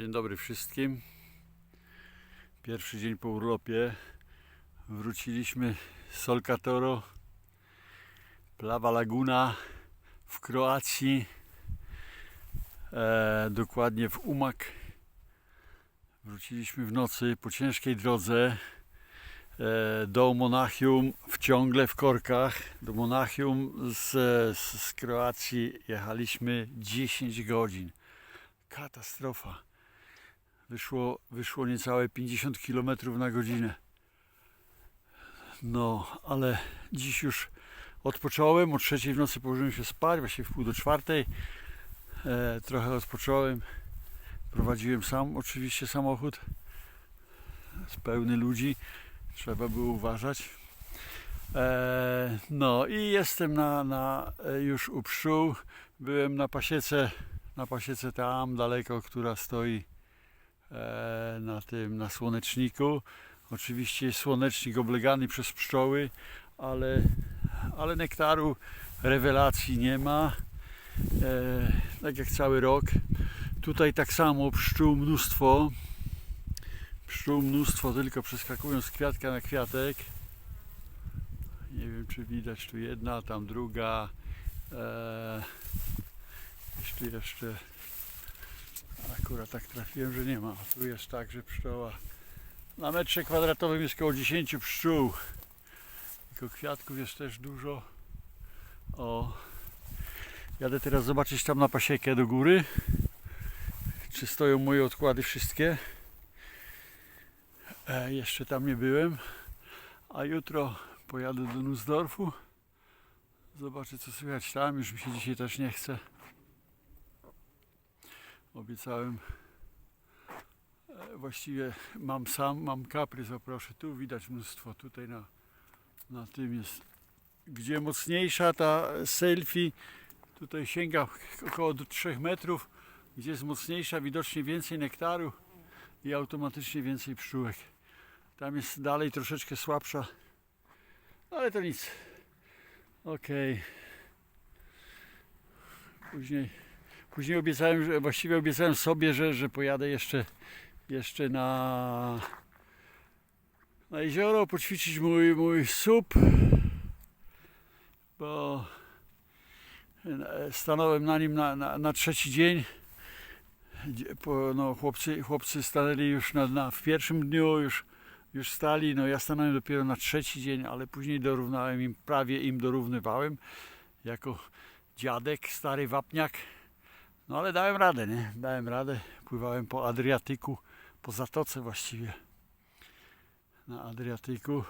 Dzień dobry wszystkim. Pierwszy dzień po urlopie. Wróciliśmy z Solcatoro, Plawa Laguna w Kroacji, e, dokładnie w Umag. Wróciliśmy w nocy po ciężkiej drodze e, do Monachium, w ciągle w korkach. Do Monachium z, z, z Kroacji jechaliśmy 10 godzin. Katastrofa. Wyszło, wyszło niecałe 50 km na godzinę. No, ale dziś już odpocząłem. O trzeciej w nocy położyłem się spać, właśnie w pół do czwartej. E, trochę odpocząłem. Prowadziłem sam oczywiście samochód. Z pełny ludzi. Trzeba było uważać. E, no i jestem na, na, e, już u pszczół. Byłem na pasiece na pasiece tam daleko, która stoi na tym, na słoneczniku. Oczywiście słonecznik oblegany przez pszczoły, ale, ale nektaru rewelacji nie ma. E, tak jak cały rok. Tutaj tak samo pszczół mnóstwo. Pszczół mnóstwo, tylko przeskakują z kwiatka na kwiatek. Nie wiem, czy widać tu jedna, tam druga. E, jeśli jeszcze akurat tak trafiłem, że nie ma. Tu jest tak, że pszczoła na metrze kwadratowym jest około 10 pszczół. Tylko kwiatków jest też dużo. O. Jadę teraz zobaczyć tam na pasiekę do góry. Czy stoją moje odkłady wszystkie. E, jeszcze tam nie byłem. A jutro pojadę do Nussdorfu. Zobaczę co słychać tam. Już mi się dzisiaj też nie chce obiecałem. E, właściwie mam sam, mam kaprys, o tu widać mnóstwo, tutaj na, na tym jest. Gdzie mocniejsza ta selfie tutaj sięga około 3 metrów. Gdzie jest mocniejsza widocznie więcej nektaru i automatycznie więcej pszczółek. Tam jest dalej troszeczkę słabsza ale to nic. Okej. Później Później obiecałem, właściwie obiecałem sobie, że, że pojadę jeszcze, jeszcze na, na jezioro, poćwiczyć mój, mój sup, bo stanąłem na nim na, na, na trzeci dzień. No, chłopcy, chłopcy stanęli już na, na, w pierwszym dniu, już, już stali. No, ja stanąłem dopiero na trzeci dzień, ale później dorównałem im, prawie im dorównywałem jako dziadek, stary wapniak. No ale dałem radę, nie? Dałem radę. Pływałem po Adriatyku, po zatoce właściwie. Na Adriatyku.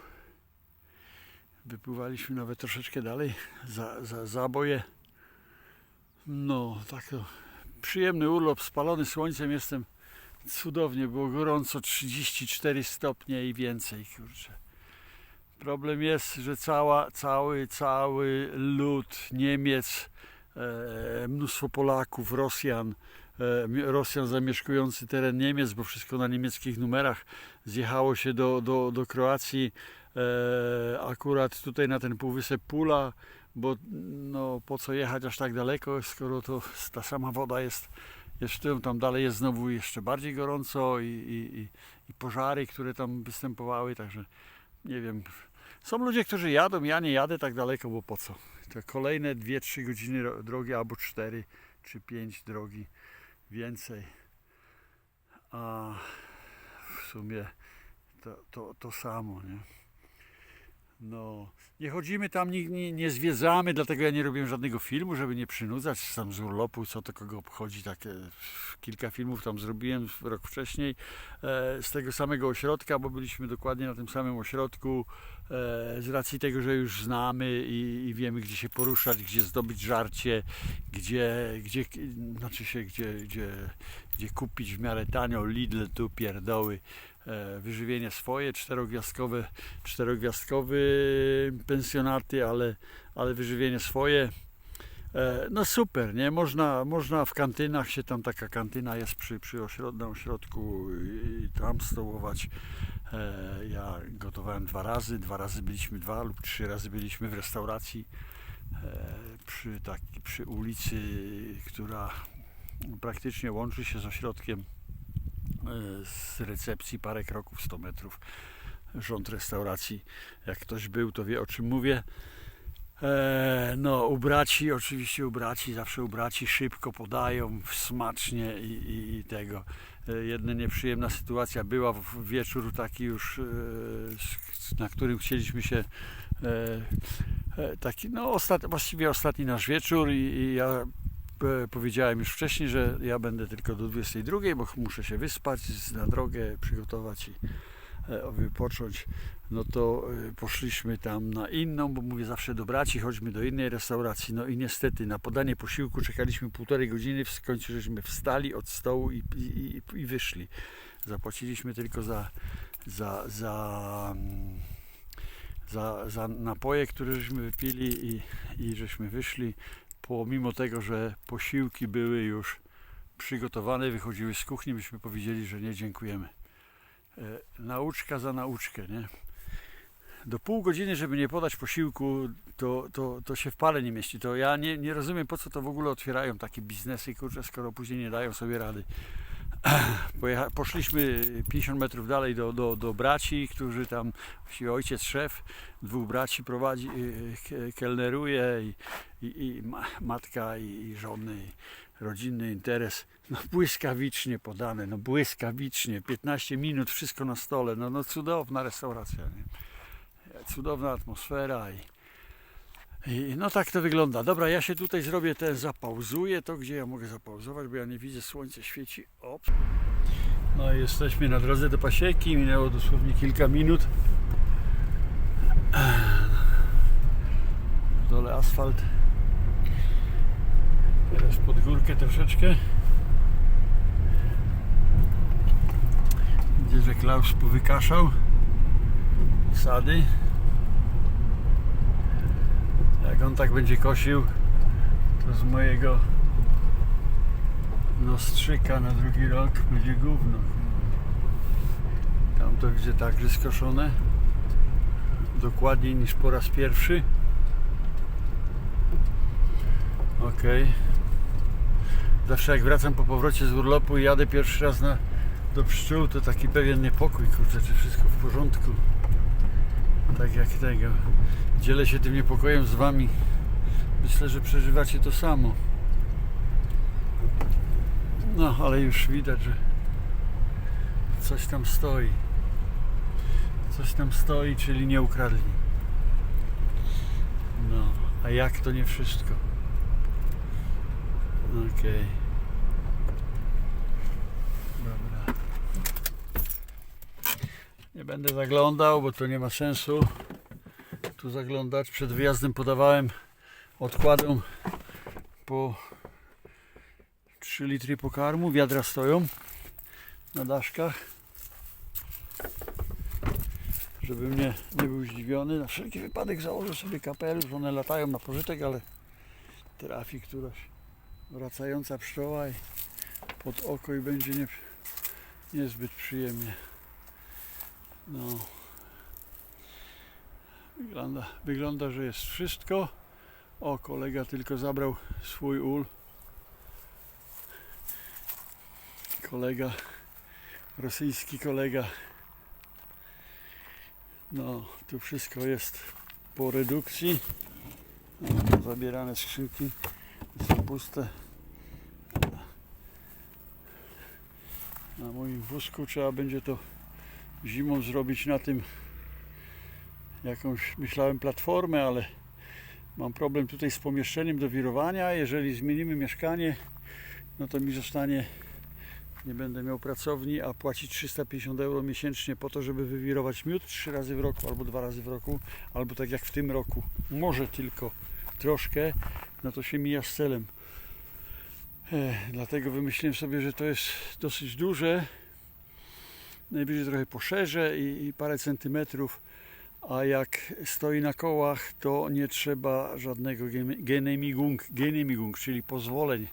Wypływaliśmy nawet troszeczkę dalej, za, za zaboje. No, tak to przyjemny urlop, spalony słońcem jestem. Cudownie, było gorąco, 34 stopnie i więcej, kurczę. Problem jest, że cała, cały, cały lud Niemiec, mnóstwo Polaków, Rosjan, e, Rosjan zamieszkujący teren Niemiec, bo wszystko na niemieckich numerach zjechało się do, do, do Kroacji, e, akurat tutaj na ten półwysep Pula, bo no, po co jechać aż tak daleko, skoro to ta sama woda jest, jeszcze tam dalej jest znowu jeszcze bardziej gorąco i, i, i pożary, które tam występowały, także nie wiem. Są ludzie, którzy jadą, ja nie jadę tak daleko, bo po co? To kolejne 2-3 godziny ro- drogi, albo 4 czy 5 drogi więcej. A w sumie to, to, to samo, nie? No, nie chodzimy tam, nie, nie, nie zwiedzamy, dlatego ja nie robiłem żadnego filmu, żeby nie przynudzać tam z urlopu, co to kogo obchodzi. Takie kilka filmów tam zrobiłem rok wcześniej e, z tego samego ośrodka, bo byliśmy dokładnie na tym samym ośrodku e, z racji tego, że już znamy i, i wiemy, gdzie się poruszać, gdzie zdobyć żarcie, gdzie, gdzie znaczy się, gdzie, gdzie, gdzie kupić w miarę tanio Lidl, tu pierdoły, e, wyżywienie swoje, czterogwiazdkowe, czterogwiazdkowe pensjonaty, ale, ale wyżywienie swoje. E, No super, nie? Można, można w kantynach się tam taka kantyna jest przy, przy ośrod, na ośrodku i tam stołować. E, Ja gotowałem dwa razy, dwa razy byliśmy dwa lub trzy razy byliśmy w restauracji przy, taki, przy ulicy, która praktycznie łączy się z ośrodkiem e, z recepcji parę kroków, 100 metrów. Rząd restauracji, jak ktoś był, to wie o czym mówię. E, no, ubraci, oczywiście ubraci, zawsze ubraci, szybko podają, smacznie i, i, i tego. E, Jedna nieprzyjemna sytuacja była w wieczór taki już, e, s- na którym chcieliśmy się e, e, taki, no ostat, właściwie ostatni nasz wieczór i, i ja powiedziałem już wcześniej, że ja będę tylko do 22, bo muszę się wyspać, na drogę przygotować i e, wypocząć. No to e, poszliśmy tam na inną, bo mówię zawsze do braci, chodźmy do innej restauracji. No i niestety na podanie posiłku czekaliśmy półtorej godziny, w końcu żeśmy wstali od stołu i, i, i, i wyszli. Zapłaciliśmy tylko za, za, za, mm, za, za napoje, które żeśmy wypili i, i żeśmy wyszli, pomimo tego, że posiłki były już przygotowane, wychodziły z kuchni, myśmy powiedzieli, że nie dziękujemy. E, nauczka za nauczkę, nie? Do pół godziny, żeby nie podać posiłku, to, to, to się w pale nie mieści. To ja nie, nie rozumiem, po co to w ogóle otwierają takie biznesy, kurczę, skoro później nie dają sobie rady. Poszliśmy 50 metrów dalej do, do, do braci, którzy tam, ojciec, szef, dwóch braci prowadzi, y, ke- kelneruje i, i, i ma, matka i, żony, rodzinny interes. No błyskawicznie podane, no błyskawicznie, 15 minut, wszystko na stole, no, no cudowna restauracja, nie? cudowna atmosfera i, no tak to wygląda. Dobra, ja się tutaj zrobię ten, zapauzuję to, gdzie ja mogę zapauzować, bo ja nie widzę, słońce świeci. Ops. No i jesteśmy na drodze do Pasieki, minęło dosłownie kilka minut. W dole asfalt. Teraz pod górkę troszeczkę. Widzę, że Klaus powykaszał sady. Jak on tak będzie kosił, to z mojego nostrzyka na drugi rok będzie gówno. Tam to widzę także skoszone. Dokładniej niż po raz pierwszy. Ok. Zawsze jak wracam po powrocie z urlopu i jadę pierwszy raz na, do pszczół, to taki pewien niepokój, kurczę, czy wszystko w porządku. Tak jak tego. Dzielę się tym niepokojem z Wami. Myślę, że przeżywacie to samo. No, ale już widać, że coś tam stoi. Coś tam stoi, czyli nie ukradli. No, a jak to nie wszystko? Okej. Dobra. Nie będę zaglądał, bo to nie ma sensu tu zaglądać. Przed wyjazdem podawałem odkładom po 3 litry pokarmu. Wiadra stoją na daszkach. Żebym nie, nie był zdziwiony. Na wszelki wypadek założę sobie kapelusz. One latają na pożytek, ale trafi któraś wracająca pszczoła i pod oko i będzie nie, niezbyt przyjemnie. No. Wygląda, wygląda, że jest wszystko. O, kolega tylko zabrał swój ul. Kolega, rosyjski kolega. No, tu wszystko jest po redukcji. No, zabierane skrzynki są puste. Na moim wózku trzeba będzie to zimą zrobić na tym jakąś, myślałem, platformę, ale mam problem tutaj z pomieszczeniem do wirowania. Jeżeli zmienimy mieszkanie, no to mi zostanie, nie będę miał pracowni, a płacić 350 euro miesięcznie po to, żeby wywirować miód trzy razy w roku albo dwa razy w roku, albo tak jak w tym roku, może tylko troszkę, no to się mija z celem. E, dlatego wymyśliłem sobie, że to jest dosyć duże. Najwyżej trochę poszerzę i, i parę centymetrów a jak stoi na kołach, to nie trzeba żadnego gene- genehmigung, genehmigung czyli pozwoleń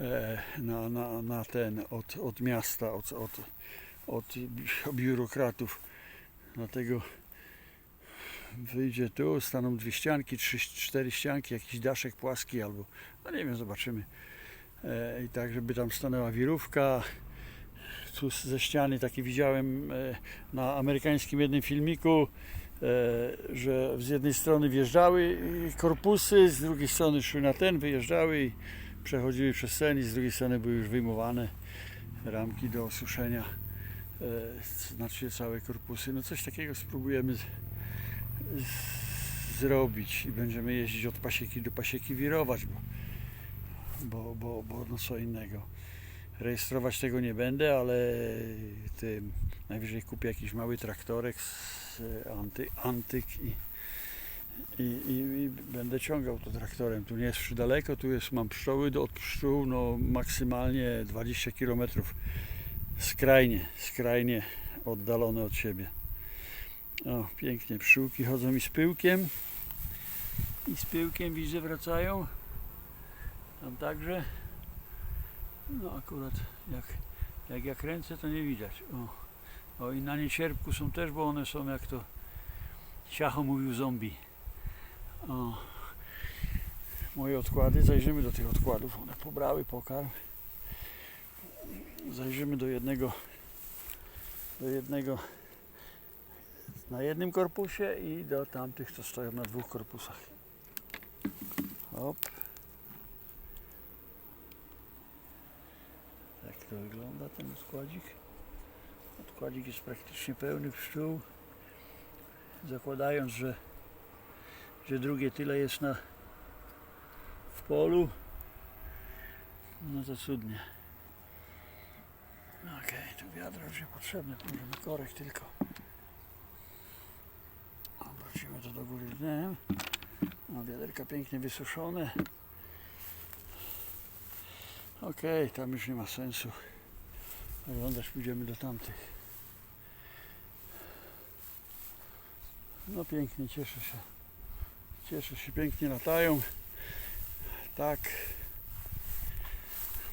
e, na, na, na ten od, od miasta, od, od, od biurokratów. Dlatego wyjdzie tu, staną dwie ścianki, trzy, cztery ścianki, jakiś daszek płaski albo, no nie wiem, zobaczymy. E, I tak, żeby tam stanęła wirówka, tu ze ściany takie widziałem e, na amerykańskim jednym filmiku, e, że z jednej strony wjeżdżały korpusy, z drugiej strony szły na ten, wyjeżdżały i przechodziły przez ten i z drugiej strony były już wyjmowane ramki do osuszenia, e, znaczy całe korpusy. No coś takiego spróbujemy z, z, zrobić i będziemy jeździć od pasieki do pasieki wirować, bo, bo, bo, bo no co innego. Rejestrować tego nie będę, ale tym najwyżej kupię jakiś mały traktorek z anty, antyk i, i, i, i będę ciągał to traktorem. Tu nie jest już daleko, tu jest, mam pszczoły do, od pszczół, no maksymalnie 20 km. Skrajnie, skrajnie oddalone od siebie. O, pięknie, pszczółki chodzą i z pyłkiem. I z pyłkiem widzę wracają. Tam także. No akurat jak, jak ja kręcę to nie widać. O, o i na niecierpku są też, bo one są jak to Siacho mówił zombie. O, moje odkłady, zajrzymy do tych odkładów. One pobrały pokarm. Zajrzymy do jednego do jednego na jednym korpusie i do tamtych, co stoją na dwóch korpusach. Hop. To wygląda ten odkładzik. Odkładzik jest praktycznie pełny pszczół. Zakładając, że, że drugie tyle jest na w polu. No to cudnie. Okej, tu wiadro już niepotrzebne, możemy korek tylko. Obrócimy to do góry dnem. No, wiaderka pięknie wysuszone. Okej, tam już nie ma sensu. Oglądać pójdziemy do tamtych. No pięknie, cieszę się. Cieszę się, pięknie latają. Tak.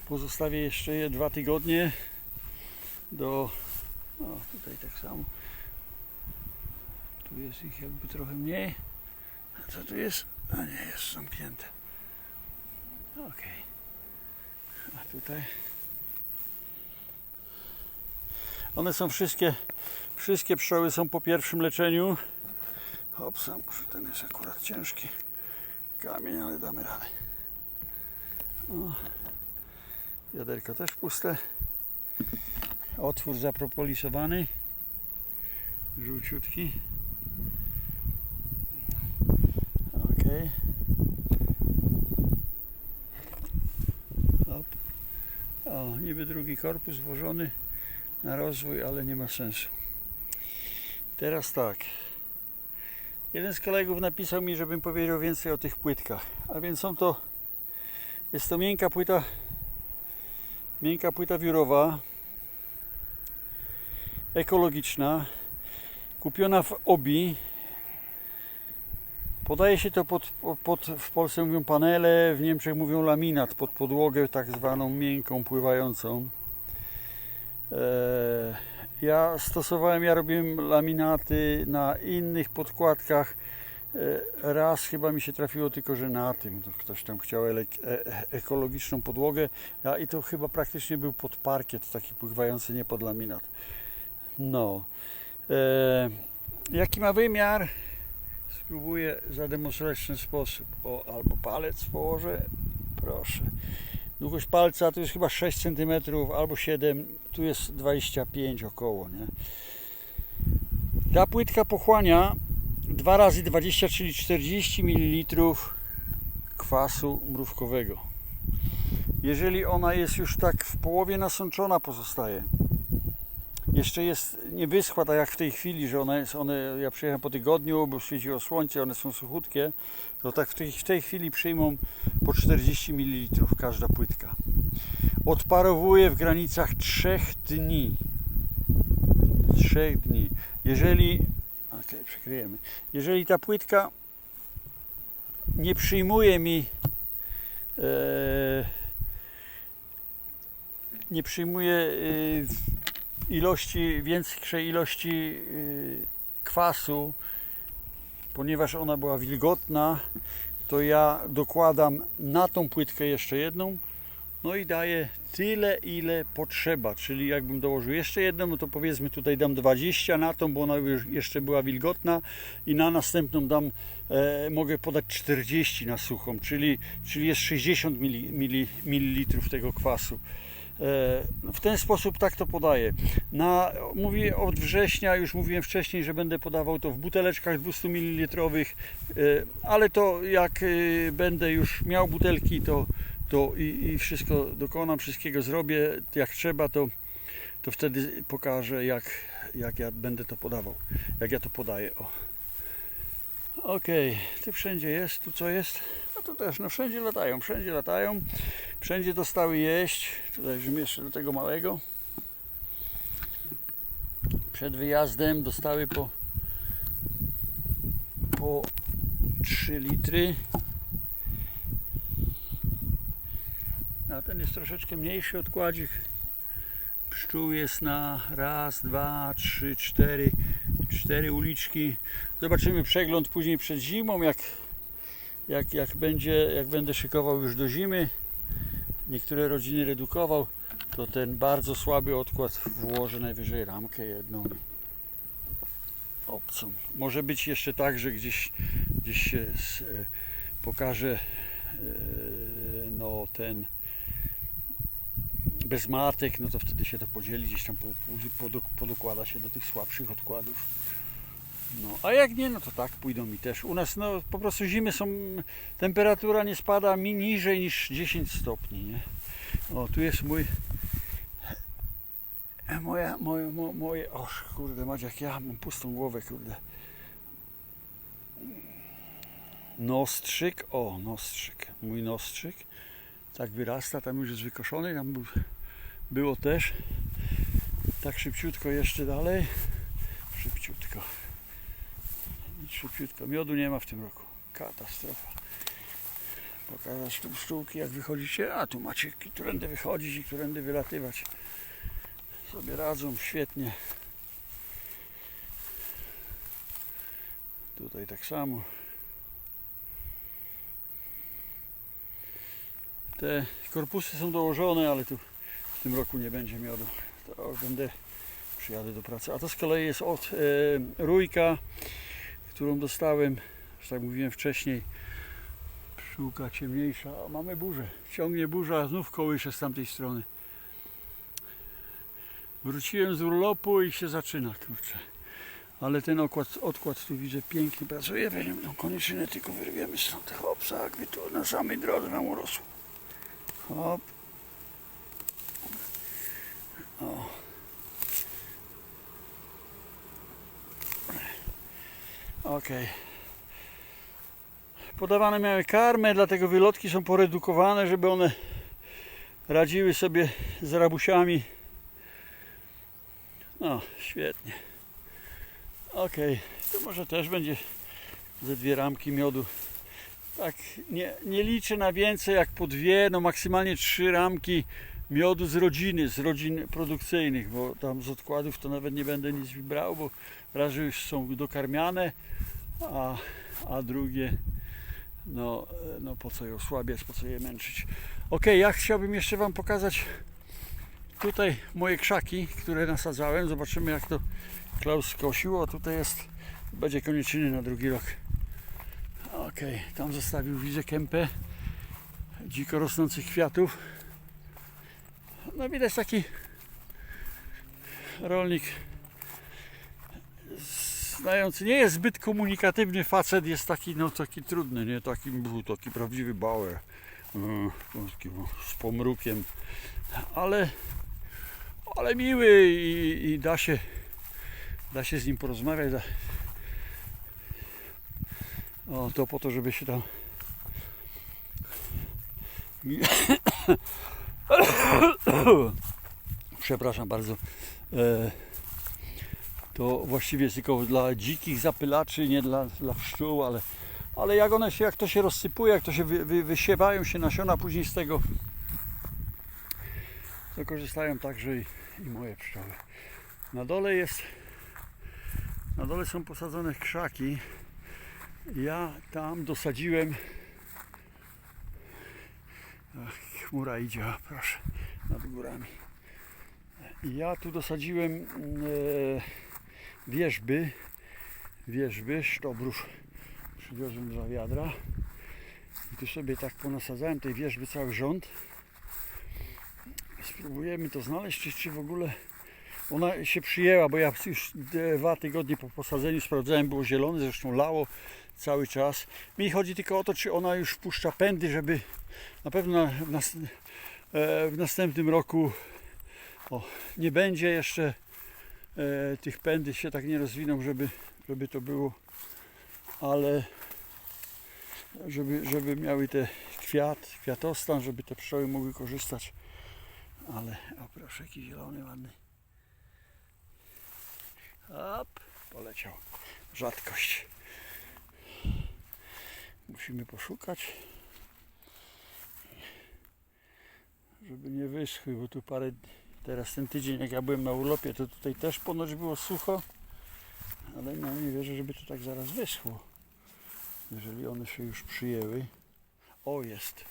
Pozostawię jeszcze je dwa tygodnie do. O, tutaj tak samo. Tu jest ich jakby trochę mniej. A co tu jest? A nie, jest zamknięte. Okej. A tutaj. One są wszystkie, wszystkie pszczoły są po pierwszym leczeniu. Hopsa, może ten jest akurat ciężki kamień, ale damy radę. O. Też puste. Otwór zapropolisowany. Żółciutki. Ok. Hop. O, niby drugi korpus włożony na rozwój, ale nie ma sensu. Teraz tak. Jeden z kolegów napisał mi, żebym powiedział więcej o tych płytkach. A więc są to jest to miękka płyta miękka płyta wiórowa ekologiczna kupiona w Obi podaje się to pod, pod, w Polsce mówią panele, w Niemczech mówią laminat pod podłogę tak zwaną miękką, pływającą Eee, ja stosowałem, ja robiłem laminaty na innych podkładkach. Eee, Raz chyba mi się trafiło tylko, że na tym. To Ktoś tam chciał e- ekologiczną podłogę. Ja, I to chyba praktycznie był pod parkiet, taki pływający, nie pod laminat. No. Jaki ma wymiar? Spróbuję zademonstrować w ten sposób. O, albo palec położę. Proszę. Długość palca to jest chyba 6 cm albo 7, tu jest 25 około, nie? Ta płytka pochłania 2 razy 20, czyli 40 ml kwasu mrówkowego. Jeżeli ona jest już tak w połowie nasączona pozostaje, jeszcze jest nie wyschła tak jak w tej chwili, że jest, one, ja przyjechałem po tygodniu, bo świeciło słońce, one są suchutkie, to tak w tej, w tej chwili przyjmą po 40 ml każda płytka. Odparowuje w granicach 3 dni. 3 dni. Jeżeli, ok, przykryjemy. Jeżeli ta płytka nie przyjmuje mi e, nie przyjmuje e, ilości, większej ilości y, kwasu, ponieważ ona była wilgotna, to ja dokładam na tą płytkę jeszcze jedną No i daje tyle, ile potrzeba, czyli jakbym dołożył jeszcze jedną, no to powiedzmy tutaj dam 20 na tą, bo ona już jeszcze była wilgotna i na następną dam, e, mogę podać 40 na suchą, czyli, czyli jest 60 mili, mili, ml tego kwasu. E, W ten sposób tak to podaję. Na, mówię od września, już mówiłem wcześniej, że będę podawał to w buteleczkach 200 ml, ale to jak e, będę już miał butelki, to, to i, i wszystko dokonam, wszystkiego zrobię jak trzeba, to, to wtedy pokażę jak, jak ja będę to podawał, jak ja to podaję. O. Okej, tu wszędzie jest, tu co jest? A tu też, no wszędzie latają, wszędzie latają. Wszędzie dostały jeść. Tutaj jeszcze do tego małego. Przed wyjazdem dostały po, po 3 litry. A ten jest troszeczkę mniejszy odkładzik. Pszczół jest na raz, dwa, trzy, cztery, cztery uliczki. Zobaczymy przegląd później przed zimą, jak, jak, jak, będzie, jak będę szykował już do zimy niektóre rodziny redukował, to ten bardzo słaby odkład włożę najwyżej ramkę jedną obcą. Może być jeszcze tak, że gdzieś, gdzieś się s- e, pokaże e, no ten bez matek, no to wtedy się to podzieli, gdzieś tam po- po- podok- podokłada się do tych słabszych odkładów. No, a jak nie, no to tak pójdą mi też. U nas no po prostu zimy są, temperatura nie spada mi niżej niż 10 stopni, nie? O, tu jest mój moja, moje, mo- moje, oż kurde Macie, jak ja mam pustą głowę, kurde. Nostrzyk, o, nostrzyk, mój nostrzyk, tak wyrasta, tam już jest wykoszony, tam był, było też, tak szybciutko jeszcze dalej, szybciutko. Szybciutko. Miodu nie ma w tym roku. Katastrofa. Pokazać tu pszczółki jak wychodzicie. A tu macie którędy wychodzić i którędy wylatywać. Sobie radzą świetnie. Tutaj tak samo. Te korpusy są dołożone, ale tu w tym roku nie będzie miodu. To będę przyjadę do pracy. A to z kolei jest od e, rójka którą dostałem, że tak mówiłem wcześniej, pszczółka ciemniejsza, a mamy burzę. Ciągnie burza, znów kołysze z tamtej strony. Wróciłem z urlopu i się zaczyna, kurczę. Ale ten okład, odkład tu widzę pięknie pracuje. Weźmiemy tą konieczynę, tylko wyrwiemy stąd. Hop, jak tu na samej drodze nam urosło. Hop. O. Okej. Podawane miały karmę, dlatego wylotki są poredukowane, żeby one radziły sobie z rabusiami. No, świetnie. Okej, to może też będzie ze dwie ramki miodu. Tak, nie, nie liczę na więcej jak po dwie, no maksymalnie trzy ramki miodu z rodziny, z rodzin produkcyjnych, bo tam z odkładów to nawet nie będę nic brał, bo raz, już są dokarmiane, a, a drugie, no, no po co je osłabiać, po co je męczyć. Ok, ja chciałbym jeszcze Wam pokazać tutaj moje krzaki, które nasadzałem. Zobaczymy jak to Klaus skosił. A tutaj jest, będzie konieczny na drugi rok. Ok, tam zostawił widzę kępę dziko rosnących kwiatów. No widać taki rolnik znający, nie jest zbyt komunikatywny facet, jest taki, no taki trudny, nie, taki był taki prawdziwy bauer, no, z pomrukiem, ale, ale miły i, i da się, da się z nim porozmawiać. O, to po to, żeby się tam przepraszam bardzo e, to właściwie jest tylko dla dzikich zapylaczy, nie dla, dla pszczół, ale, ale jak one się, jak to się rozsypuje, jak to się wy, wy, wysiewają się nasiona później z tego, to korzystają także i, i moje pszczoły. Na dole jest, na dole są posadzone krzaki. Ja tam dosadziłem Ach, chmura idzie, proszę, nad górami. Ja tu dosadziłem e, wierzby, wierzby, sztobrów. Przywiozłem dwa wiadra. I tu sobie tak ponasadzałem tej wierzby cały rząd. Spróbujemy to znaleźć, czy, czy w ogóle ona się przyjęła, bo ja już dwa tygodnie po posadzeniu sprawdzałem, było zielone, zresztą lało cały czas. Mi chodzi tylko o to, czy ona już wpuszcza pędy, żeby na pewno w, nas, e, w następnym roku o, nie będzie jeszcze e, tych pędy się tak nie rozwiną, żeby, żeby to było, ale żeby, żeby miały te kwiat, kwiatostan, żeby te pszczoły mogły korzystać. Ale, o proszę, jaki zielony, ładny. Hop, poleciał. Rzadkość. Musimy poszukać, żeby nie wyschły, bo tu parę, teraz ten tydzień jak ja byłem na urlopie, to tutaj też ponoć było sucho, ale no nie wierzę, żeby to tak zaraz wyschło, jeżeli one się już przyjęły. O, jest,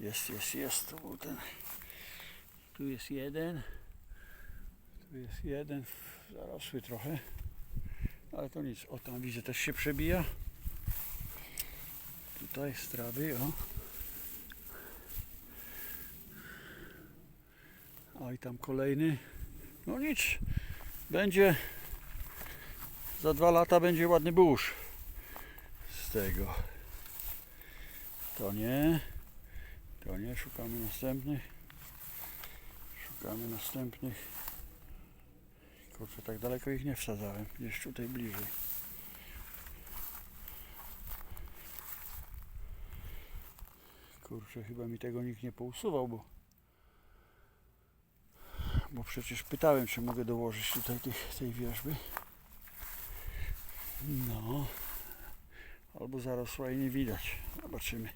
jest, jest, jest, to był ten, tu jest jeden, tu jest jeden, zarosły trochę, ale to nic, o tam widzę też się przebija. Tutaj z trawy, o. O i tam kolejny. No nic, będzie za dwa lata będzie ładny burz z tego. To nie, to nie, szukamy następnych. Szukamy następnych. Kurczę, tak daleko ich nie wsadzałem, gdzieś tutaj bliżej. Kurczę, chyba mi tego nikt nie pousuwał, bo bo przecież pytałem, czy mogę dołożyć tutaj tych, tej wierzby. No, albo zarosła i nie widać. Zobaczymy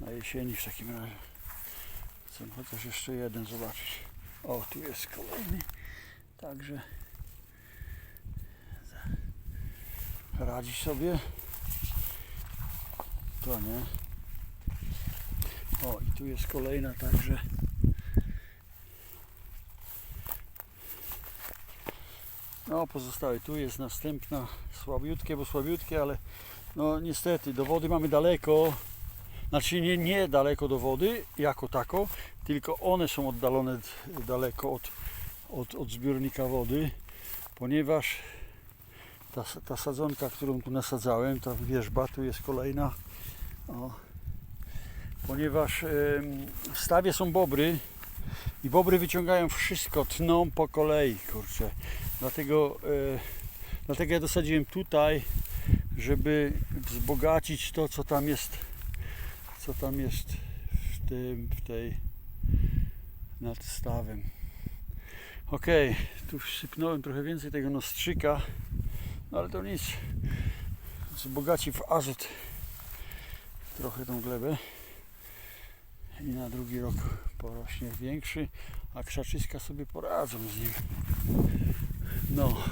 na jesieni w takim razie. Chcę chociaż jeszcze jeden zobaczyć. O, tu jest kolejny. Także radzi sobie. To nie. O, i tu jest kolejna także. No, pozostałe. Tu jest następna słabiutkie, bo słabiutkie, ale no niestety do wody mamy daleko. Znaczy nie, nie daleko do wody jako tako, tylko one są oddalone daleko od, od, od zbiornika wody, ponieważ ta, ta sadzonka, którą tu nasadzałem, ta wierzba, tu jest kolejna. O, ponieważ w stawie są bobry i bobry wyciągają wszystko, tną po kolei, kurczę. Dlatego, e, dlatego ja dosadziłem tutaj, żeby wzbogacić to, co tam jest, co tam jest w tym, w tej nad stawem. Ok, tu wsypnąłem trochę więcej tego nostrzyka, no ale to nic. Wzbogaci w azot trochę tą glebę i na drugi rok porośnie większy, a krzaczyska sobie poradzą z nim. No,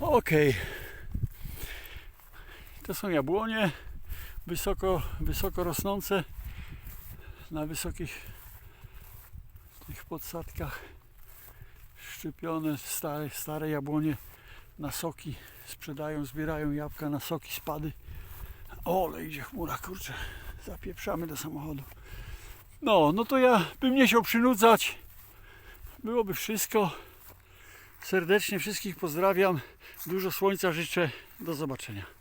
okej. To są jabłonie wysoko, wysoko rosnące na wysokich tych podsadkach szczypione stare, stare jabłonie na soki sprzedają, zbierają jabłka na soki, spady. O, ale idzie chmura, kurczę. Zapieprzamy do samochodu. No, no to ja bym nie chciał przynudzać. Byłoby wszystko. Serdecznie wszystkich pozdrawiam. Dużo słońca życzę. Do zobaczenia.